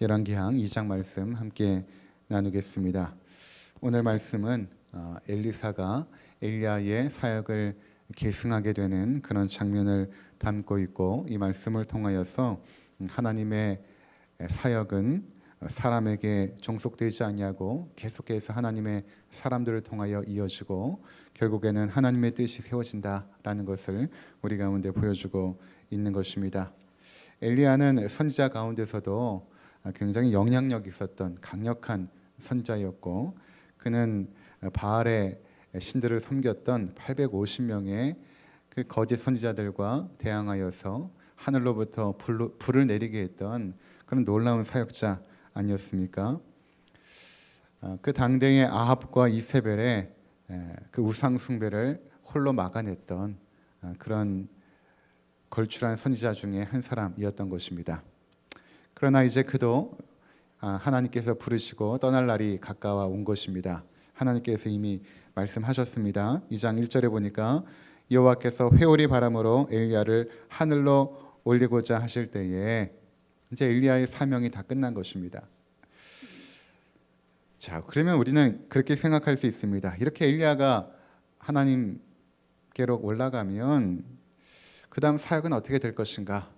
열왕기상 2장 말씀 함께 나누겠습니다. 오늘 말씀은 어, 엘리사가 엘리야의 사역을 계승하게 되는 그런 장면을 담고 있고 이 말씀을 통하여서 하나님의 사역은 사람에게 종속되지 아니하고 계속해서 하나님의 사람들을 통하여 이어지고 결국에는 하나님의 뜻이 세워진다라는 것을 우리 가운데 보여주고 있는 것입니다. 엘리야는 선지자 가운데서도 굉장히 영향력 있었던 강력한 선자였고 그는 바알의 신들을 섬겼던 850명의 그 거짓 선지자들과 대항하여서 하늘로부터 불을 내리게 했던 그런 놀라운 사역자 아니었습니까? 그 당대의 아합과 이세벨의 그 우상 숭배를 홀로 막아냈던 그런 걸출한 선지자 중에 한 사람이었던 것입니다. 그러나 이제 그도 하나님께서 부르시고 떠날 날이 가까워 온 것입니다. 하나님께서 이미 말씀하셨습니다. 2장 1절에 보니까 여호와께서 회오리 바람으로 엘리야를 하늘로 올리고자 하실 때에 이제 엘리야의 사명이 다 끝난 것입니다. 자, 그러면 우리는 그렇게 생각할 수 있습니다. 이렇게 엘리야가 하나님께로 올라가면 그다음 사역은 어떻게 될 것인가?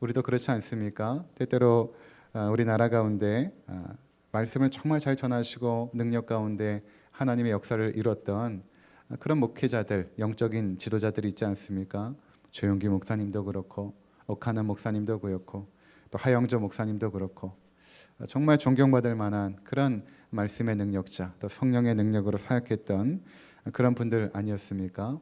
우리도 그렇지 않습니까? 때때로 어, 우리 나라 가운데 어, 말씀을 정말 잘 전하시고 능력 가운데 하나님의 역사를 이뤘던 그런 목회자들, 영적인 지도자들이 있지 않습니까? 조용기 목사님도 그렇고 옥하는 목사님도 그렇고 또 하영조 목사님도 그렇고 정말 존경받을 만한 그런 말씀의 능력자, 또 성령의 능력으로 사역했던 그런 분들 아니었습니까?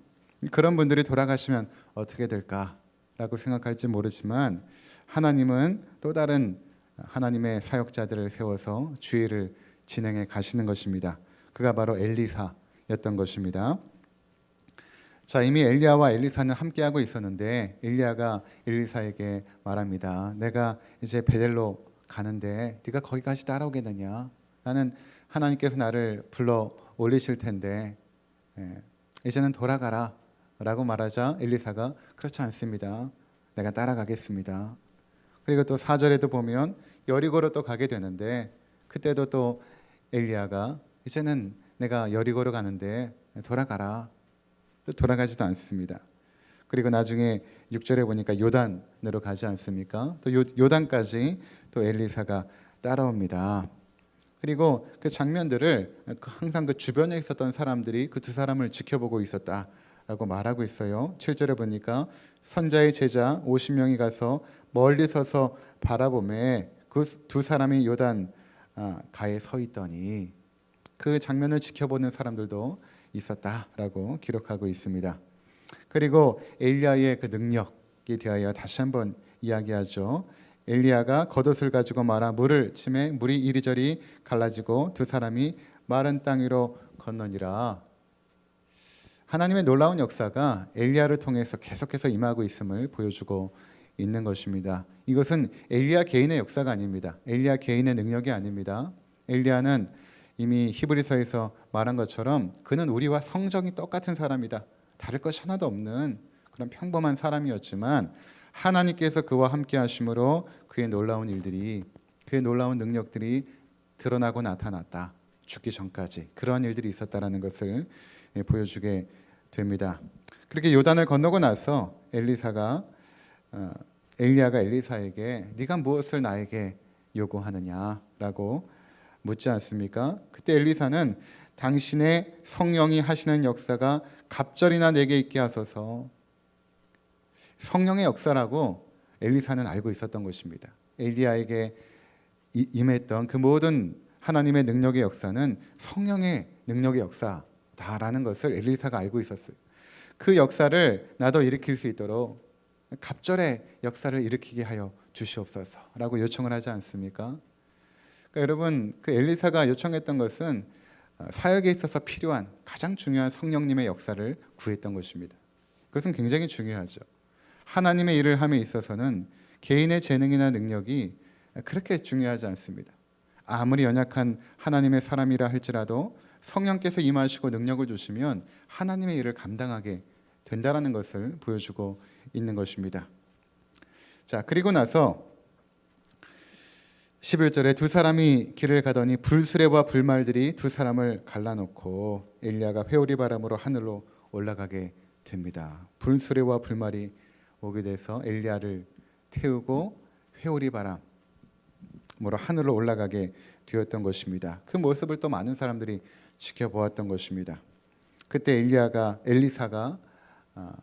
그런 분들이 돌아가시면 어떻게 될까 라고 생각할지 모르지만 하나님은 또 다른 하나님의 사역자들을 세워서 주의를 진행해 가시는 것입니다. 그가 바로 엘리사였던 것입니다. 자 이미 엘리야와 엘리사는 함께하고 있었는데 엘리야가 엘리사에게 말합니다. 내가 이제 베델로 가는데 네가 거기까지 따라오겠느냐? 나는 하나님께서 나를 불러 올리실 텐데 예, 이제는 돌아가라 라고 말하자 엘리사가 그렇지 않습니다. 내가 따라가겠습니다. 그리고 또 4절에도 보면 여리고로 또 가게 되는데 그때도 또 엘리야가 이제는 내가 여리고로 가는데 돌아가라. 또 돌아가지도 않습니다. 그리고 나중에 6절에 보니까 요단으로 가지 않습니까? 또 요, 요단까지 또 엘리사가 따라옵니다. 그리고 그 장면들을 그 항상 그 주변에 있었던 사람들이 그 두 사람을 지켜보고 있었다 라고 말하고 있어요. 7절에 보니까 선자의 제자 50명이 가서 멀리 서서 바라보매 그 두 사람이 요단 아, 가에 서 있더니 그 장면을 지켜보는 사람들도 있었다라고 기록하고 있습니다. 그리고 엘리야의 그 능력에 대하여 다시 한번 이야기하죠. 엘리야가 겉옷을 가지고 말아 물을 치매 물이 이리저리 갈라지고 두 사람이 마른 땅 위로 건너니라. 하나님의 놀라운 역사가 엘리야를 통해서 계속해서 임하고 있음을 보여주고 있는 것입니다. 이것은 엘리야 개인의 역사가 아닙니다. 엘리야 개인의 능력이 아닙니다. 엘리야는 이미 히브리서에서 말한 것처럼 그는 우리와 성정이 똑같은 사람이다. 다를 것이 하나도 없는 그런 평범한 사람이었지만 하나님께서 그와 함께 하심으로 그의 놀라운 일들이 그의 놀라운 능력들이 드러나고 나타났다. 죽기 전까지 그러한 일들이 있었다라는 것을 예, 보여주게 됩니다. 그렇게 요단을 건너고 나서 엘리사가 어, 엘리야가 엘리사에게 네가 무엇을 나에게 요구하느냐라고 묻지 않습니까? 그때 엘리사는 당신의 성령이 하시는 역사가 갑절이나 내게 있게 하소서. 성령의 역사라고 엘리사는 알고 있었던 것입니다. 엘리야에게 임했던 그 모든 하나님의 능력의 역사는 성령의 능력의 역사 다라는 것을 엘리사가 알고 있었어요. 그 역사를 나도 일으킬 수 있도록 갑절의 역사를 일으키게 하여 주시옵소서라고 요청을 하지 않습니까? 그러니까 여러분 그 엘리사가 요청했던 것은 어, 사역에 있어서 필요한 가장 중요한 성령님의 역사를 구했던 것입니다. 그것은 굉장히 중요하죠. 하나님의 일을 함에 있어서는 개인의 재능이나 능력이 그렇게 중요하지 않습니다. 아무리 연약한 하나님의 사람이라 할지라도 성령께서 임하시고 능력을 주시면 하나님의 일을 감당하게 된다라는 것을 보여주고 있는 것입니다. 자, 그리고 나서 11절에 두 사람이 길을 가더니 불수레와 불말들이 두 사람을 갈라놓고 엘리야가 회오리 바람으로 하늘로 올라가게 됩니다. 불수레와 불말이 오게 돼서 엘리야를 태우고 회오리 바람으로 하늘로 올라가게 되었던 것입니다. 그 모습을 또 많은 사람들이 지켜보았던 것입니다. 그때 엘리야가 엘리사가 아,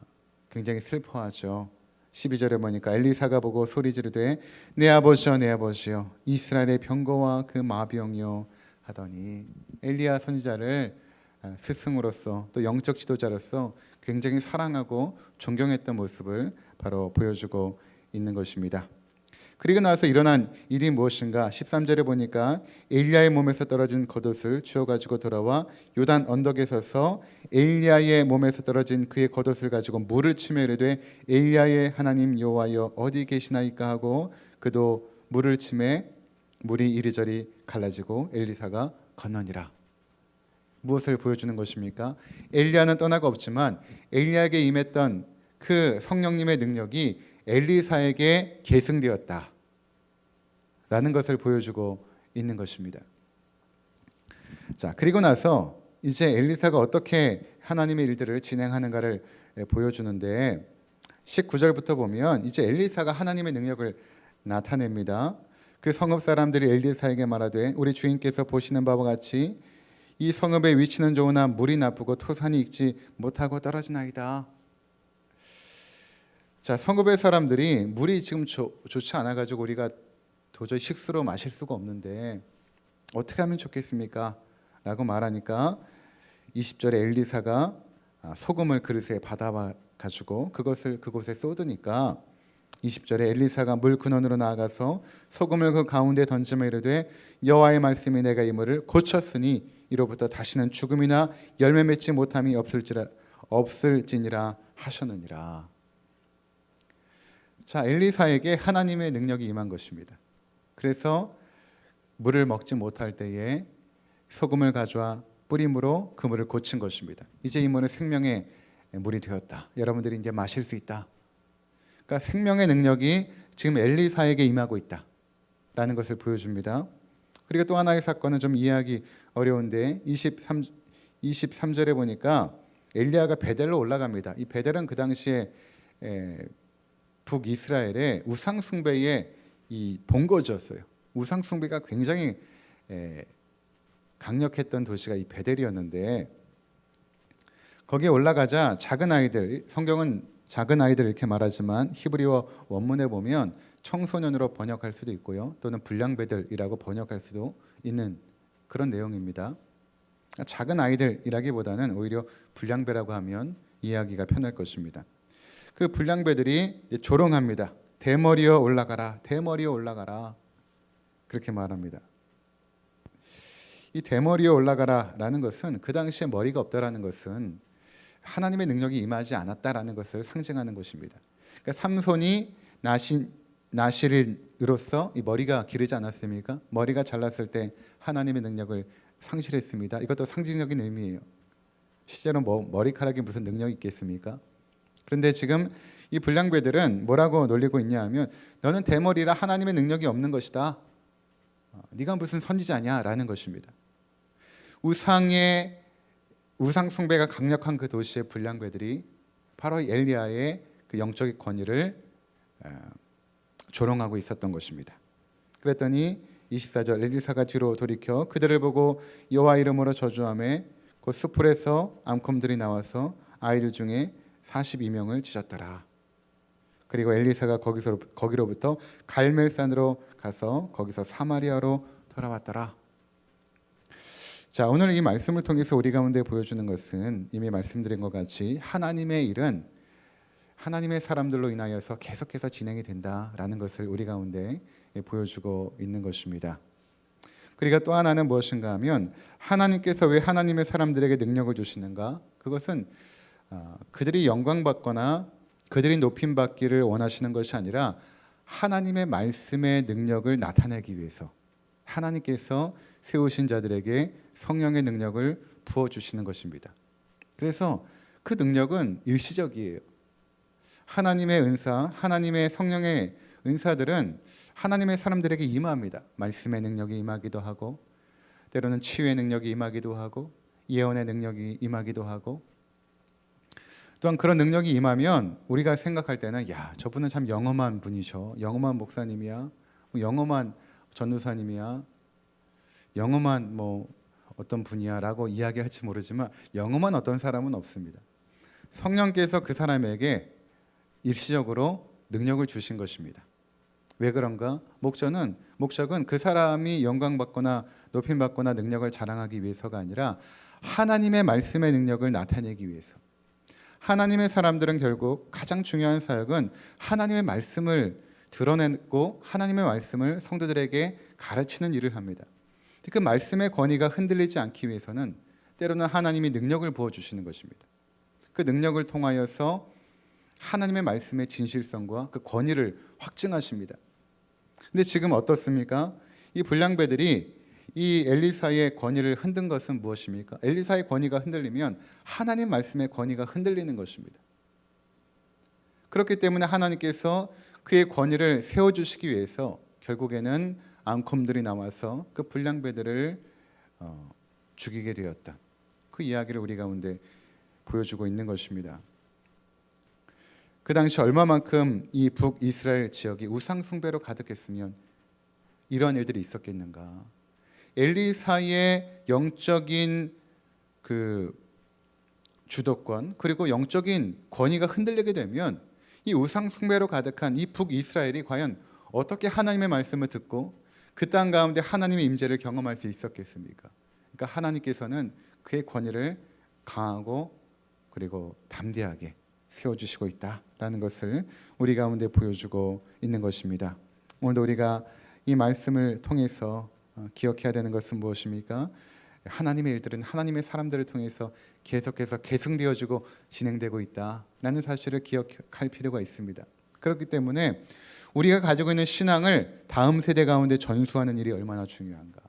굉장히 슬퍼하죠. 12절에 보니까 엘리사가 보고 소리 지르되 내 아버지여 내 아버지여 이스라엘의 병거와 그 마병이요 하더니 엘리야 선지자를 아, 스승으로서 또 영적 지도자로서 굉장히 사랑하고 존경했던 모습을 바로 보여주고 있는 것입니다. 그리고 나서 일어난 일이 무엇인가 13절에 보니까 엘리야의 몸에서 떨어진 겉옷을 주워 가지고 돌아와 요단 언덕에 서서 엘리야의 몸에서 떨어진 그의 겉옷을 가지고 물을 치며 이르되 엘리야의 하나님 여호와여 어디 계시나이까 하고 그도 물을 치매 물이 이리저리 갈라지고 엘리사가 건너니라. 무엇을 보여주는 것입니까? 엘리야는 떠나가 없지만 엘리야에게 임했던 그 성령님의 능력이 엘리사에게 계승되었다. 라는 것을 보여주고 있는 것입니다. 자, 그리고 나서 이제 엘리사가 어떻게 하나님의 일들을 진행하는가를 보여주는데 19절부터 보면 이제 엘리사가 하나님의 능력을 나타냅니다. 그 성읍 사람들이 엘리사에게 말하되 우리 주인께서 보시는 바와 같이 이 성읍의 위치는 좋으나 물이 나쁘고 토산이 익지 못하고 떨어지나이다. 자, 성읍의 사람들이 물이 지금 조, 좋지 않아 가지고 우리가 도저히 식수로 마실 수가 없는데 어떻게 하면 좋겠습니까? 라고 말하니까 20절에 엘리사가 아, 소금을 그릇에 받아와 가지고 그것을 그곳에 쏟으니까 20절에 엘리사가 물 근원으로 나아가서 소금을 그 가운데 던지며 이르되 여호와의 말씀이 내가 이 물을 고쳤으니 이로부터 다시는 죽음이나 열매 맺지 못함이 없을지라 없을지니라 하셨느니라. 자, 엘리사에게 하나님의 능력이 임한 것입니다. 그래서 물을 먹지 못할 때에 소금을 가져와 뿌림으로 그 물을 고친 것입니다. 이제 이 물은 생명의 물이 되었다. 여러분들이 이제 마실 수 있다. 그러니까 생명의 능력이 지금 엘리사에게 임하고 있다 라는 것을 보여줍니다. 그리고 또 하나의 사건은 좀 이해하기 어려운데 23 23절에 보니까 엘리야가 베델로 올라갑니다. 이 베델은 그 당시에 북이스라엘의 우상 숭배의 이 본거지였어요. 우상 숭배가 굉장히 에, 강력했던 도시가 이 베델이었는데 거기에 올라가자 작은 아이들 성경은 작은 아이들 이렇게 말하지만 히브리어 원문에 보면 청소년으로 번역할 수도 있고요. 또는 불량배들이라고 번역할 수도 있는 그런 내용입니다. 작은 아이들이라기보다는 오히려 불량배라고 하면 이해하기가 편할 것입니다. 그 불량배들이 조롱합니다. 대머리여 올라가라. 대머리여 올라가라. 그렇게 말합니다. 이 대머리여 올라가라라는 것은 그 당시에 머리가 없다라는 것은 하나님의 능력이 임하지 않았다라는 것을 상징하는 것입니다. 그러니까 삼손이 나신 나시를으로서 이 머리가 기르지 않았습니까? 머리가 잘났을 때 하나님의 능력을 상실했습니다. 이것도 상징적인 의미예요. 실제로 뭐 머리카락이 무슨 능력이 있겠습니까? 그런데 지금 이 불량배들은 뭐라고 놀리고 있냐 하면 너는 대머리라 하나님의 능력이 없는 것이다. 어, 네가 무슨 선지자냐라는 것입니다. 우상의 우상 숭배가 강력한 그 도시의 불량배들이 바로 엘리야의 그 영적인 권위를 어, 조롱하고 있었던 것입니다. 그랬더니 24절 엘리사가 뒤로 돌이켜 그들을 보고 여호와 이름으로 저주함에 그 수풀에서 암컴들이 나와서 아이들 중에 42명을 찢었더라. 그리고 엘리사가 거기서 거기로부터 갈멜산으로 가서 거기서 사마리아로 돌아왔더라. 자, 오늘 이 말씀을 통해서 우리 가운데 보여주는 것은 이미 말씀드린 것 같이 하나님의 일은 하나님의 사람들로 인하여서 계속해서 진행이 된다라는 것을 우리 가운데 보여주고 있는 것입니다. 그리고 또 하나는 무엇인가 하면 하나님께서 왜 하나님의 사람들에게 능력을 주시는가? 그것은 어, 그들이 영광 받거나 그들이 높임 받기를 원하시는 것이 아니라 하나님의 말씀의 능력을 나타내기 위해서 하나님께서 세우신 자들에게 성령의 능력을 부어 주시는 것입니다. 그래서 그 능력은 일시적이에요. 하나님의 은사, 하나님의 성령의 은사들은 하나님의 사람들에게 임합니다. 말씀의 능력이 임하기도 하고 때로는 치유의 능력이 임하기도 하고 예언의 능력이 임하기도 하고 또한 그런 능력이 임하면 우리가 생각할 때는 야 저분은 참 영험한 분이셔 영험한 목사님이야 뭐 영험한 전도사님이야 영험한 뭐 어떤 분이야라고 이야기할지 모르지만 영험한 어떤 사람은 없습니다. 성령께서 그 사람에게 일시적으로 능력을 주신 것입니다. 왜 그런가? 목적은 목적은 그 사람이 영광 받거나 높임 받거나 능력을 자랑하기 위해서가 아니라 하나님의 말씀의 능력을 나타내기 위해서. 하나님의 사람들은 결국 가장 중요한 사역은 하나님의 말씀을 드러내고 하나님의 말씀을 성도들에게 가르치는 일을 합니다. 그 말씀의 권위가 흔들리지 않기 위해서는 때로는 하나님이 능력을 부어 주시는 것입니다. 그 능력을 통하여서 하나님의 말씀의 진실성과 그 권위를 확증하십니다. 근데 지금 어떻습니까? 이 불량배들이 이 엘리사의 권위를 흔든 것은 무엇입니까? 엘리사의 권위가 흔들리면 하나님 말씀의 권위가 흔들리는 것입니다. 그렇기 때문에 하나님께서 그의 권위를 세워 주시기 위해서 결국에는 앙콤들이 나와서 그 불량배들을 어, 죽이게 되었다. 그 이야기를 우리 가운데 보여주고 있는 것입니다. 그 당시 얼마만큼 이 북이스라엘 지역이 우상 숭배로 가득했으면 이러한 일들이 있었겠는가? 엘리사의 영적인 그 주도권 그리고 영적인 권위가 흔들리게 되면 이 우상 숭배로 가득한 이 북이스라엘이 과연 어떻게 하나님의 말씀을 듣고 그 땅 가운데 하나님의 임재를 경험할 수 있었겠습니까? 그러니까 하나님께서는 그의 권위를 강하고 그리고 담대하게 세워 주시고 있다라는 것을 우리 가운데 보여주고 있는 것입니다. 오늘도 우리가 이 말씀을 통해서 어, 기억해야 되는 것은 무엇입니까? 하나님의 일들은 하나님의 사람들을 통해서 계속해서 계승되어지고 진행되고 있다라는 사실을 기억할 필요가 있습니다. 그렇기 때문에 우리가 가지고 있는 신앙을 다음 세대 가운데 전수하는 일이 얼마나 중요한가.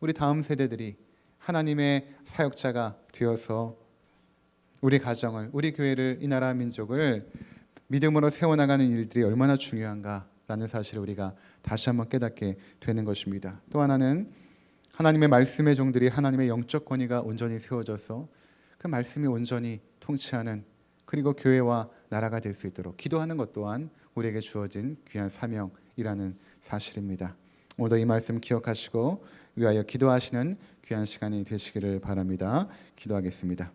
우리 다음 세대들이 하나님의 사역자가 되어서 우리 가정을, 우리 교회를, 이 나라 민족을 믿음으로 세워나가는 일들이 얼마나 중요한가 라는 사실을 우리가 다시 한번 깨닫게 되는 것입니다. 또 하나는 하나님의 말씀의 종들이 하나님의 영적 권위가 온전히 세워져서 그 말씀이 온전히 통치하는 그리고 교회와 나라가 될 수 있도록 기도하는 것 또한 우리에게 주어진 귀한 사명이라는 사실입니다. 오늘도 이 말씀 기억하시고 위하여 기도하시는 귀한 시간이 되시기를 바랍니다. 기도하겠습니다.